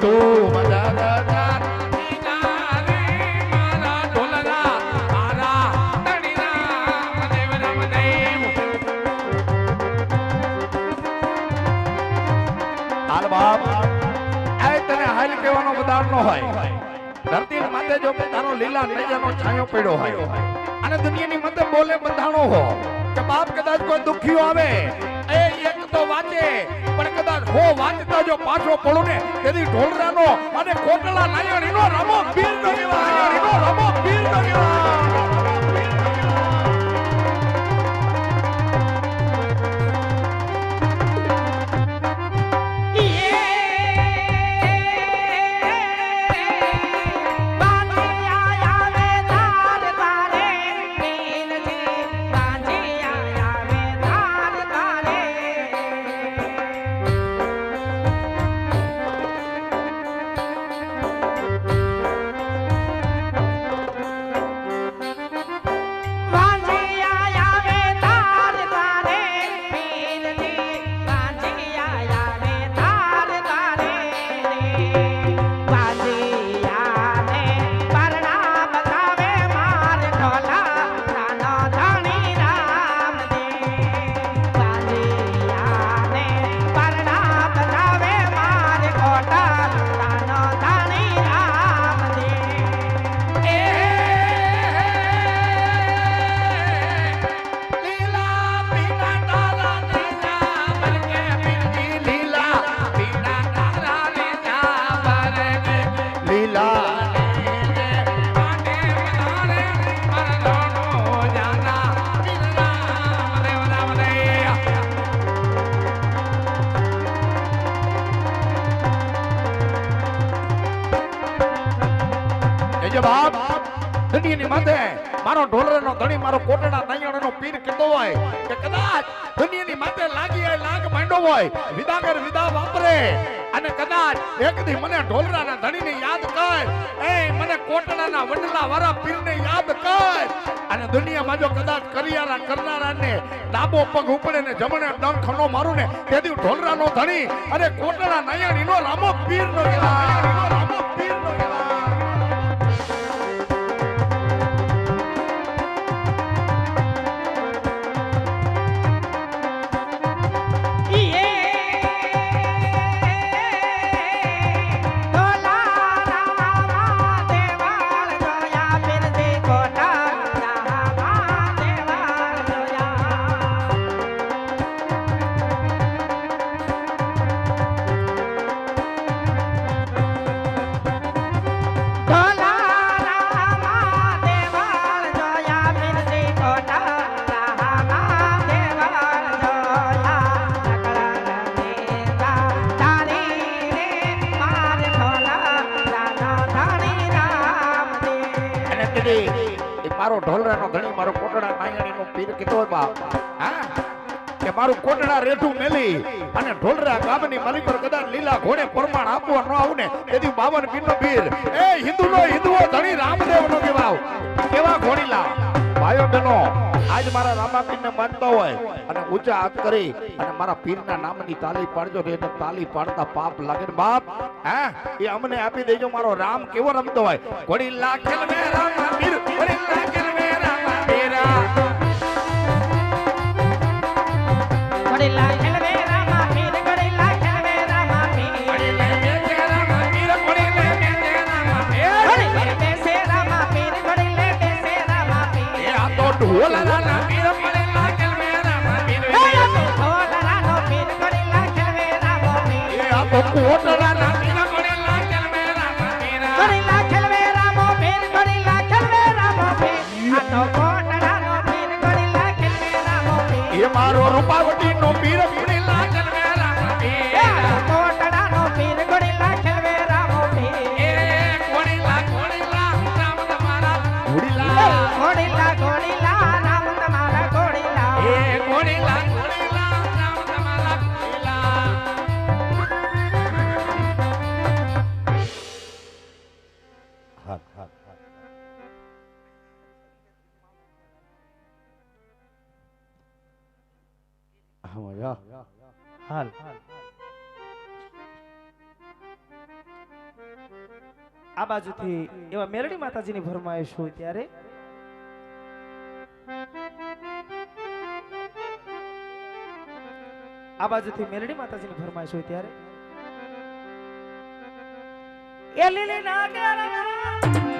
મજા દાદા લીલા રે મારા ઢોલરા મારા ધણીના દેવ રામ દેવ હાલ બાપ. આ તને હાલ કહેવાનો પદાર્થ નો હોય. ધરતી માથે જો તારો લીલા નૈયાનો છાંયો પડ્યો હોય. અને દુનિયાની મતે બોલે બંધાણો હો. કે બાપ કદાચ કોઈ દુખ્યો આવે એક તો વાંચે, પણ કદાચ હો વાંચતા જો પાછો પડું ને તેથી ઢોલરાનો અને કોટલા નાયણીનો રમો પીર નો રમો પીર નો બાપ દુનિયાની માથે. મારો ઢોલરાનો ધણી, મારો કોટડા નૈયાણનો પીર કીધો હોય કે કદાચ દુનિયાની માથે લાગી લાગ માંડો હોય. વિદાગર વિદા વાપરે. અને કદાચ એક દી મને ઢોલરાના ધણીને યાદ કર. એ, મને કોટડાના વડલા વાળા પીરને યાદ કર. અને દુનિયામાં જો કદાચ કરિયારા કરનારાને ડાબો પગ ઉપડે ને જમણે ડંખ નો મારું ને તેથી ઢોલરાનો ધણી અને કોટડા નૈયાણીનો રામો પીરનો રામો પીરનો મારો ઢોલરાનો ધણી મારો કોટડા નાયણીનો પીર કીધો બાપ. કે મારું કોટડા રેઠું મેલી અને ઢોલરા ગામની મલી પર કદાચ લીલા ઘોડે પરમાણ આપવા ન આવું ને તેથી બાવન પીરનો પીર. એ હિન્દુનો હિન્દુઓ ધણી રામદેવનો કેવાવ કેવા ઘોડીલા? ભાઈઓ બહેનો, આજ મારા રામાપીરને માનતા હોય અને ઊંચા હાથ કરી અને મારા પીરના નામની તાલી પાડજો એટલે તાલી પાડતા પાપ લાગે ને બાપ. હે? એ અમને આપી દેજો, મારો રામ કેવો રમતો હોય. ઘોડી લાખેલ મે રામ પીર એ આ બાજુથી એવા મેરડી માતાજીની ફરમાઈશ હોય ત્યારે. આ બાજુથી મેરડી માતાજીની ફરમાઈશ હોય ત્યારે. એ લીલી નાગેરા